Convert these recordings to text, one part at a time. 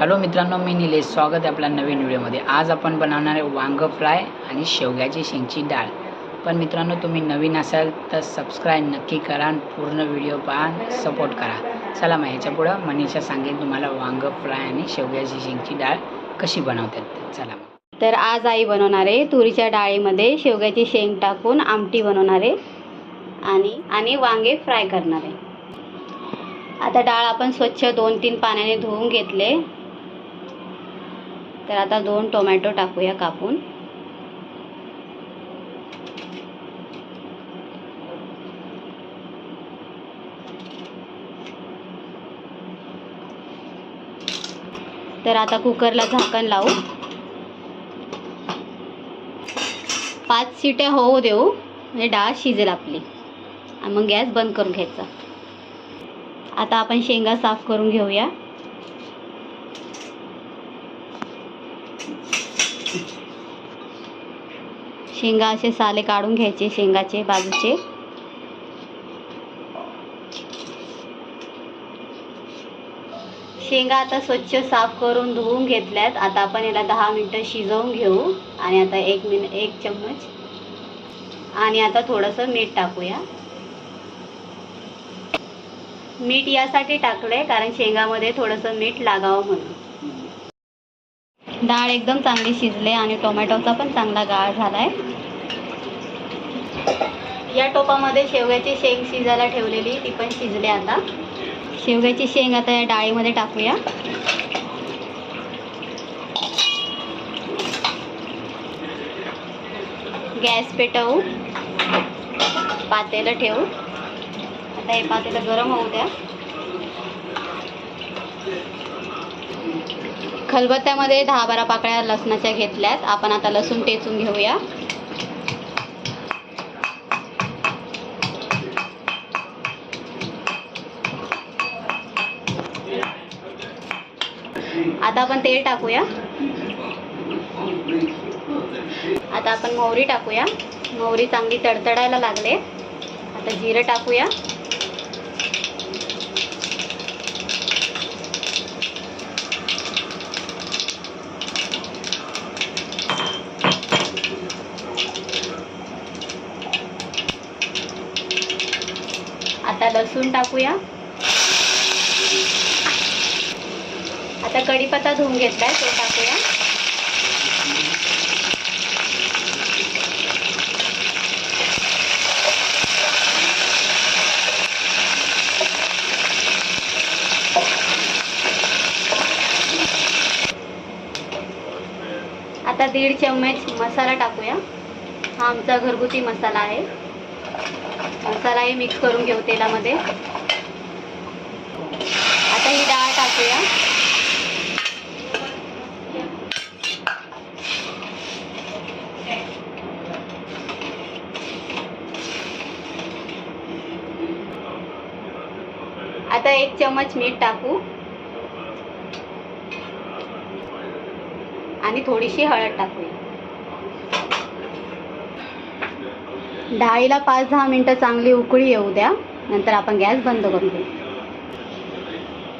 Hello मित्रांनो मी निलेश स्वागत आहे आपल्या नवीन व्हिडिओमध्ये. आज आपण बनवणार आहे वांग फ्राय आणि शेवग्याची शेंगची डाळ. पण मित्रांनो तुम्ही नवीन असाल तर सबस्क्राईब नक्की करा आणि पूर्ण व्हिडिओ पहा सपोर्ट करा. चला मग ह्याच्या पुढं मनीषा सांगेन तुम्हाला वांग फ्राय आणि शेवग्याची शेंगची डाळ कशी बनवतात. चला मग. तर आज आई बनवणार आहे तुरीच्या डाळीमध्ये शेवग्याची शेंग टाकून आमटी बनवणार आहे आणि आणि वांगे फ्राय करणार आहे. आता डाळ आपण स्वच्छ दोन तीन पाण्याने धुवून घेतले. तर आता दोन टोमॅटो टाकूया कापून. तर आता कुकरला झाकण लावू. पाच शिट्या होऊ देऊ म्हणजे डाळ शिजेल आपली. आणि मग गॅस बंद करून घ्यायचा. आता आपण शेंगा साफ करून घेऊया. शेंगा असे साले काढून घ्यायचे शेंगाचे बाजूचे. शेंगा आता स्वच्छ साफ करून धुवून घेतल्यात. आता आपण याला दहा मिनटं शिजवून घेऊ आणि आता एक मिन एक चम्मच. आणि आता थोडंसं मीठ टाकूया. मीठ यासाठी टाकलंय कारण शेंगामध्ये थोडंसं मीठ लागावं म्हणून. डाळ एकदम चांगली शिजले आणि टोमॅटोचा पण चांगला गाळ झाला आहे या टोपामध्ये शेवग्याची शेंग शिजायला ठेवलेली ती पण शिजले आता. शेवग्याची शेंग आता या डाळीमध्ये टाकूया. गॅस पेटवू. पातेलं ठेवू. आता हे पातेलं गरम होऊ द्या. खलबत्त्यामध्ये दहा बारा पाकळ्या लसणाच्या घेतल्यात. आपण आता लसूण टेचून घेऊया. आता आपण तेल टाकूया. आता आपण मोहरी टाकूया. मोहरी चांगली तडतडायला लागले. आता जिरं टाकूया आता लसूण टाकूया. आता कढीपत्ता धुवून घेतलाय तो टाकूया. आता दीड चम्मच मसाला टाकूया. हा आमचा घरगुती मसाला आहे. मसालाही मिक्स करून घेऊ तेलामध्ये. आता ही डाळ टाकूया. आता एक चम्मच मीठ टाकू. आणि थोडीशी हळद टाकूया. डाळीला पाच दहा मिनटं चांगली उकळी येऊ द्या. नंतर आपण गॅस बंद करून देऊ.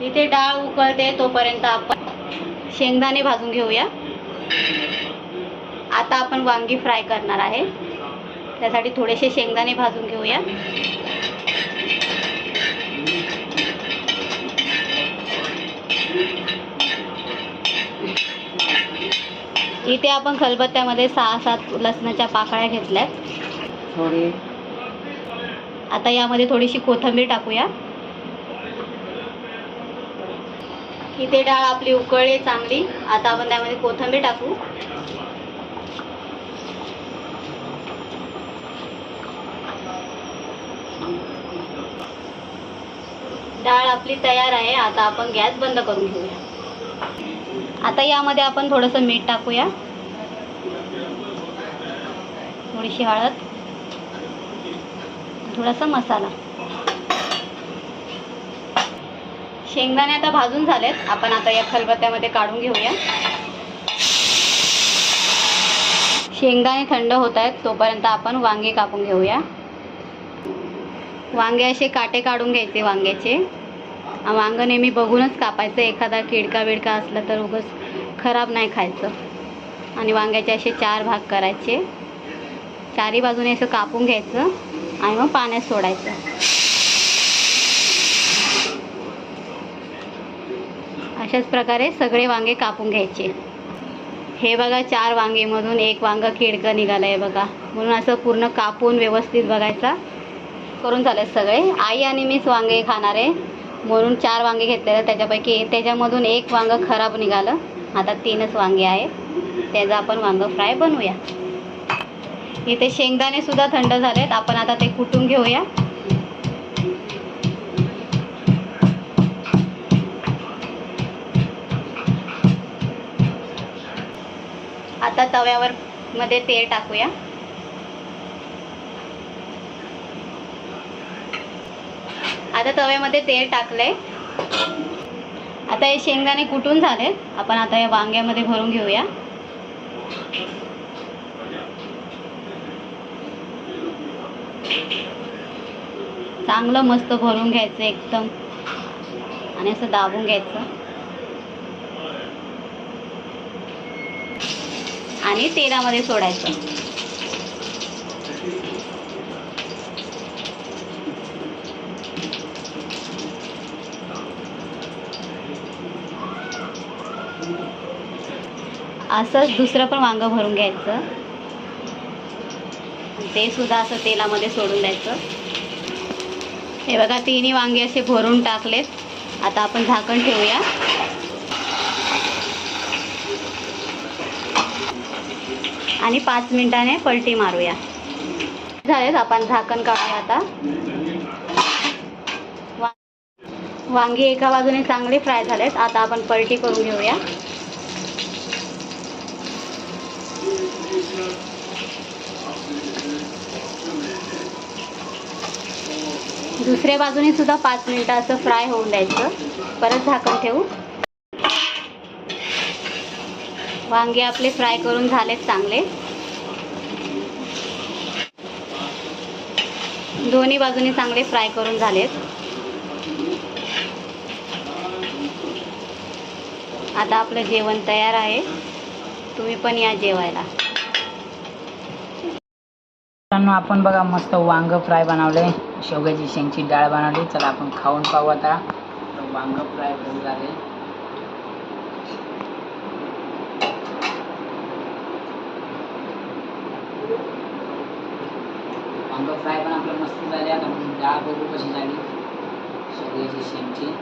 इथे डाळ उकळते तोपर्यंत आपण शेंगदाणे भाजून घेऊया. आता आपण वांगी फ्राय करणार आहे. त्यासाठी थोडेसे शेंगदाणे भाजून घेऊया. इथे आपण खलबत्त्यामध्ये सहा सात लसणाच्या पाकळ्या घेतल्यात. थोडी. आता यामध्ये थोडीशी कोथिंबीर टाकूया. इथे डाळ आपली उकळली चांगली. आता आपण त्यामध्ये कोथंबीर टाकू. डाळ आपली तयार आहे. आता आपण गॅस बंद करून घेऊया. आता यामध्ये आपण थोडंसं मीठ टाकूया. थोडीशी हळद. थोडासा मसाला. शेंगदाणे आता भाजून झालेत. आपण आता या खलबत्त्यामध्ये काढून घेऊया. शेंगदाणे थंड होत आहेत तोपर्यंत आपण वांगे कापून घेऊया. वांगे असे काटे काढून घ्यायचे वांग्याचे. आ, वांगं नेहमी बघूनच कापायचं. एखादा किडका बिडका असला तर उगस खराब नाही खायचं. आणि वांग्याचे असे चार भाग करायचे. चारी बाजूने असं कापून घ्यायचं. आणि मग पाण्यात सोडायचं. अशाच प्रकारे सगळे वांगे कापून घ्यायचे. हे बघा चार वांगेमधून एक वांग किडकं निघालं आहे बघा. म्हणून असं पूर्ण कापून व्यवस्थित बघायचा. करून चालेल सगळे. आई आणि मीच वांगे खाणार आहे. म्हणून चार वांगे घेतलेले त्याच्यापैकी त्याच्यामधून एक वांग खराब निघालं. आता तीनच वांगे आहेत. त्याचं आपण वांग फ्राय बनवूया. इथे शेंगदाणे सुद्धा थंड झालेत. आपण आता ते कुटून घेऊया. आता तव्यावर मध्ये तेल टाकूया. आता तव्यामध्ये तेल टाकलंय. आता हे शेंगदाणे कुटून झाले आपण आता या वांग्यामध्ये भरून घेऊया. चांगलं मस्त भरून घ्यायचं एकदम. आणि असं दाबून घ्यायचं. आणि तेलामध्ये सोडायचं. असंच दुसरं पण वांगं भरून घ्यायचं. ते सुद्धा असं तेलामध्ये सोडून द्यायचं. हे बघा तिन्ही वांगे असे भरून टाकलेत. आता आपण झाकण ठेवूया. आणि पाच मिनिटाने पलटी मारूया. झालेत आपण झाकण काढूया आता. वांगी एका बाजूने चांगले फ्राय झालेत. आता आपण पलटी करून घेऊया. दुसऱ्या बाजूने सुद्धा पाच मिनिटं असं फ्राय होऊन द्यायचं. परत झाकण ठेवू. वांगे आपले फ्राय करून झालेत चांगले. दोन्ही बाजूने चांगले फ्राय करून झालेत. आता आपलं जेवण तयार आहे. तुम्ही पण या जेवायला. आपण बघा मस्त वांग फ्राय बनवले. शेवग्याची शेंगची डाळ बनवली. चला आपण खाऊन पाहू आता. वांग फ्राय करून झाले वांग फ्राय पण आपलं मस्त झाले. आता आपण डाळ बघू कशी झाली. शेवग्याची शेंगची.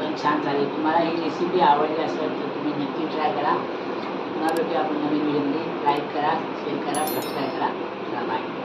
पण छान झाली. तुम्हाला ही रेसिपी आवडली असेल तर तुम्ही नक्की ट्राय करा. पुन्हा भेटूया आपण नवीन व्हिडिओमध्ये लाईक करा शेअर करा सबस्क्राईब करा. बाय